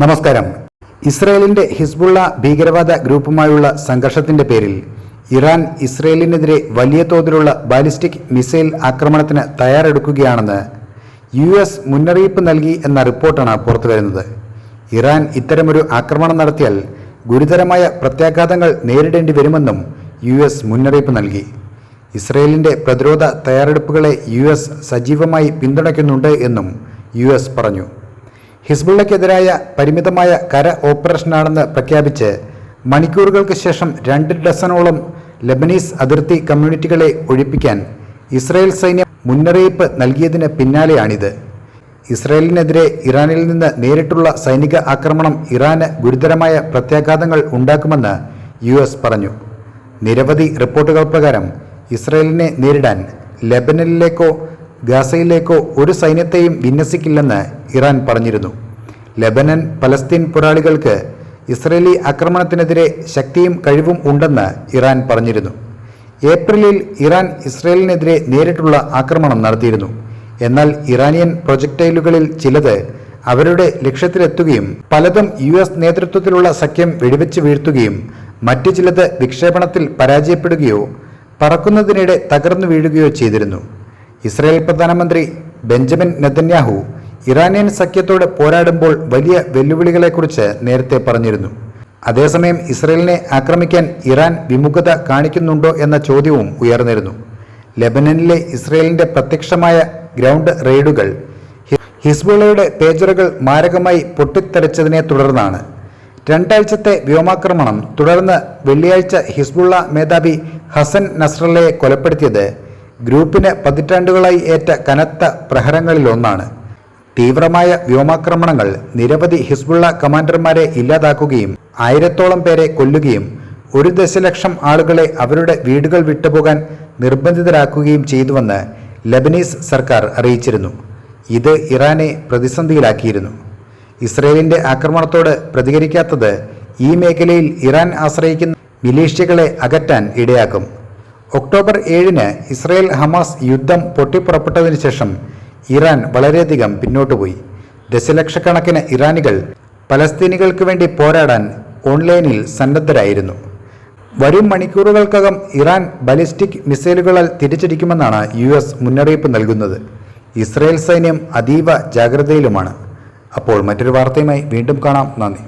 നമസ്കാരം. ഇസ്രയേലിന്റെ ഹിസ്ബുള്ള ഭീകരവാദ ഗ്രൂപ്പുമായുള്ള സംഘർഷത്തിന്റെ പേരിൽ ഇറാൻ ഇസ്രയേലിനെതിരെ വലിയ തോതിലുള്ള ബാലിസ്റ്റിക് മിസൈൽ ആക്രമണത്തിന് തയ്യാറെടുക്കുകയാണെന്ന് യു എസ് മുന്നറിയിപ്പ് നൽകി എന്ന റിപ്പോർട്ടാണ് പുറത്തുവരുന്നത് ഇറാൻ ഇത്തരമൊരു ആക്രമണം നടത്തിയാൽ ഗുരുതരമായ പ്രത്യാഘാതങ്ങൾ നേരിടേണ്ടി വരുമെന്നും യു എസ് മുന്നറിയിപ്പ് നൽകി. ഇസ്രയേലിന്റെ പ്രതിരോധ തയ്യാറെടുപ്പുകളെ യു എസ് സജീവമായി പിന്തുണയ്ക്കുന്നുണ്ട് എന്നും യു എസ് പറഞ്ഞു. ഹിസ്ബുള്ളക്കെതിരായ പരിമിതമായ കര ഓപ്പറേഷനാണെന്ന് പ്രഖ്യാപിച്ച് മണിക്കൂറുകൾക്ക് ശേഷം രണ്ട് ഡസനോളം ലബനീസ് അതിർത്തി കമ്മ്യൂണിറ്റികളെ ഒഴിപ്പിക്കാൻ ഇസ്രായേൽ സൈന്യം മുന്നറിയിപ്പ് നൽകിയതിന് പിന്നാലെയാണിത്. ഇസ്രായേലിനെതിരെ ഇറാനിൽ നിന്ന് നേരിട്ടുള്ള സൈനിക ആക്രമണം ഇറാന് ഗുരുതരമായ പ്രത്യാഘാതങ്ങൾ ഉണ്ടാക്കുമെന്ന് യു എസ് പറഞ്ഞു. നിരവധി റിപ്പോർട്ടുകൾ പ്രകാരം ഇസ്രായേലിനെ നേരിടാൻ ലെബനനിലേക്കോ ഗാസയിലേക്കോ ഒരു സൈന്യത്തെയും വിന്യസിക്കില്ലെന്ന് ഇറാൻ പറഞ്ഞിരുന്നു. ലെബനൻ പലസ്തീൻ പോരാളികൾക്ക് ഇസ്രയേലി ആക്രമണത്തിനെതിരെ ശക്തിയും കഴിവും ഉണ്ടെന്ന് ഇറാൻ പറഞ്ഞിരുന്നു. ഏപ്രിലിൽ ഇറാൻ ഇസ്രയേലിനെതിരെ നേരിട്ടുള്ള ആക്രമണം നടത്തിയിരുന്നു. എന്നാൽ ഇറാനിയൻ പ്രൊജക്ടൈലുകളിൽ ചിലത് അവരുടെ ലക്ഷ്യത്തിലെത്തുകയും പലതും യു എസ് നേതൃത്വത്തിലുള്ള സഖ്യം വെടിവെച്ച് വീഴ്ത്തുകയും മറ്റു ചിലത് വിക്ഷേപണത്തിൽ പരാജയപ്പെടുകയോ പറക്കുന്നതിനിടെ തകർന്നു വീഴുകയോ ചെയ്തിരുന്നു. ഇസ്രായേൽ പ്രധാനമന്ത്രി ബെഞ്ചമിൻ നെതന്യാഹു ഇറാനിയൻ സഖ്യത്തോട് പോരാടുമ്പോൾ വലിയ വെല്ലുവിളികളെക്കുറിച്ച് നേരത്തെ പറഞ്ഞിരുന്നു. അതേസമയം ഇസ്രയേലിനെ ആക്രമിക്കാൻ ഇറാൻ വിമുഖത കാണിക്കുന്നുണ്ടോ എന്ന ചോദ്യവും ഉയർന്നിരുന്നു. ലെബനനിലെ ഇസ്രയേലിന്റെ പ്രത്യക്ഷമായ ഗ്രൗണ്ട് റെയ്ഡുകൾ ഹിസ്ബുള്ളയുടെ പേജറുകൾ മാരകമായി പൊട്ടിത്തെറിച്ചതിനെ തുടർന്നാണ്. രണ്ടാഴ്ചത്തെ വ്യോമാക്രമണം തുടർന്ന് വെള്ളിയാഴ്ച ഹിസ്ബുള്ള മേധാവി ഹസൻ നസ്രല്ലയെ കൊലപ്പെടുത്തിയത് ഗ്രൂപ്പിന് പതിറ്റാണ്ടുകളായി ഏറ്റ കനത്ത പ്രഹരങ്ങളിലൊന്നാണ്. തീവ്രമായ വ്യോമാക്രമണങ്ങൾ നിരവധി ഹിസ്ബുള്ള കമാൻഡർമാരെ ഇല്ലാതാക്കുകയും ആയിരത്തോളം പേരെ കൊല്ലുകയും ഒരു ദശലക്ഷം ആളുകളെ അവരുടെ വീടുകൾ വിട്ടുപോകാൻ നിർബന്ധിതരാക്കുകയും ചെയ്തുവെന്ന് ലബനീസ് സർക്കാർ അറിയിച്ചിരുന്നു. ഇത് ഇറാനെ പ്രതിസന്ധിയിലാക്കിയിരുന്നു. ഇസ്രയേലിന്റെ ആക്രമണത്തോട് പ്രതികരിക്കാത്തത് ഈ മേഖലയിൽ ഇറാൻ ആശ്രയിക്കുന്ന മിലീഷ്യകളെ അകറ്റാൻ ഇടയാക്കും. ഒക്ടോബർ ഏഴിന് ഇസ്രയേൽ ഹമാസ് യുദ്ധം പൊട്ടിപ്പുറപ്പെട്ടതിന് ശേഷം ഇറാൻ വളരെയധികം പിന്നോട്ട് പോയി. ദശലക്ഷക്കണക്കിന് ഇറാനികൾ പലസ്തീനികൾക്ക് വേണ്ടി പോരാടാൻ ഓൺലൈനിൽ സന്നദ്ധരായിരുന്നു. വരും മണിക്കൂറുകൾക്കകം ഇറാൻ ബലിസ്റ്റിക് മിസൈലുകളാൽ തിരിച്ചടിക്കുമെന്നാണ് യു എസ് മുന്നറിയിപ്പ് നൽകുന്നത്. ഇസ്രയേൽ സൈന്യം അതീവ ജാഗ്രതയിലുമാണ്. അപ്പോൾ മറ്റൊരു വാർത്തയുമായി വീണ്ടും കാണാം. നന്ദി.